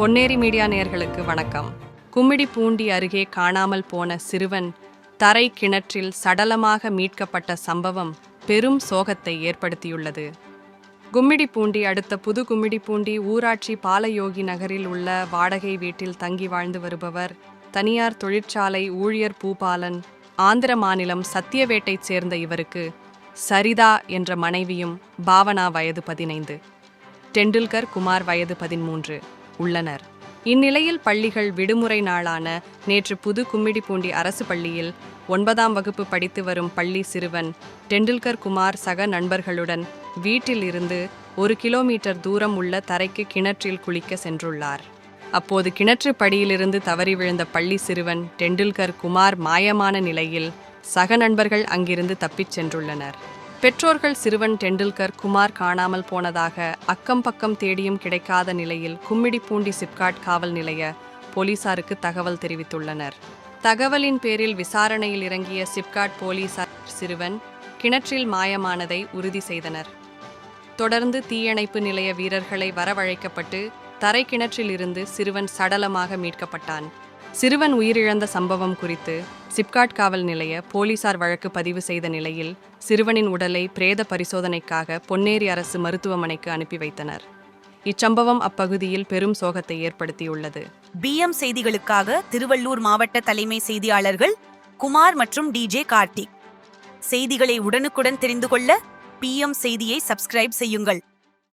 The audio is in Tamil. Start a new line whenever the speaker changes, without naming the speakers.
பொன்னேரி மீடியா நேயர்களுக்கு வணக்கம். கும்மிடிப்பூண்டி அருகே காணாமல் போன சிறுவன் தரை கிணற்றில் சடலமாக மீட்கப்பட்ட சம்பவம் பெரும் சோகத்தை ஏற்படுத்தியுள்ளது. கும்மிடிப்பூண்டி அடுத்த புது கும்மிடிப்பூண்டி ஊராட்சி பாலயோகி நகரில் உள்ள வாடகை வீட்டில் தங்கி வாழ்ந்து வருபவர் தனியார் தொழிற்சாலை ஊழியர் பூபாலன் ஆந்திர மாநிலம் சத்தியவேட்டைச் சேர்ந்த இவருக்கு சரிதா என்ற மனைவியும் பாவனா வயது பதினைந்து டெண்டுல்கர் குமார் வயது பதிமூன்று. உள்ளனர். இந்நிலையில் பள்ளிகள் விடுமுறை நாளான நேற்று புது கும்மிடிப்பூண்டி அரசு பள்ளியில் ஒன்பதாம் வகுப்பு படித்து வரும் பள்ளி சிறுவன் டெண்டுல்கர் குமார் சக நண்பர்களுடன் வீட்டில் இருந்து ஒரு கிலோமீட்டர் தூரம் உள்ள தரைக்கு கிணற்றில் குளிக்க சென்றுள்ளார். அப்போது கிணற்று படியிலிருந்து தவறி விழுந்த பள்ளி சிறுவன் டெண்டுல்கர் குமார் மாயமான நிலையில் சக நண்பர்கள் அங்கிருந்து தப்பிச் சென்றுள்ளனர். பெற்றோர்கள் சிறுவன் டெண்டுல்கர் குமார் காணாமல் போனதாக அக்கம் பக்கம் தேடியும் கிடைக்காத நிலையில் கும்மிடிப்பூண்டி சிப்காட் காவல் நிலைய போலீசாருக்கு தகவல் தெரிவித்துள்ளனர். தகவலின் பேரில் விசாரணையில் இறங்கிய சிப்காட் போலீசார் சிறுவன் கிணற்றில் மாயமானதை உறுதி செய்தனர். தொடர்ந்து தீயணைப்பு நிலைய வீரர்களை வரவழைக்கப்பட்டு தரை கிணற்றில் இருந்து சிறுவன் சடலமாக மீட்கப்பட்டான். சிறுவன் உயிரிழந்த சம்பவம் குறித்து சிப்காட் காவல் நிலைய போலீசார் வழக்கு பதிவு செய்த நிலையில் சிறுவனின் உடலை பிரேத பரிசோதனைக்காக பொன்னேரி அரசு மருத்துவமனைக்கு அனுப்பி வைத்தனர். இச்சம்பவம் அப்பகுதியில் பெரும் சோகத்தை ஏற்படுத்தியுள்ளது.
பிஎம் செய்திகளுக்காக திருவள்ளூர் மாவட்ட தலைமை செய்தியாளர்கள் குமார் மற்றும் டிஜே கார்த்திக். செய்திகளை உடனுக்குடன் தெரிந்து கொள்ள பிஎம் செய்தியை சப்ஸ்கிரைப் செய்யுங்கள்.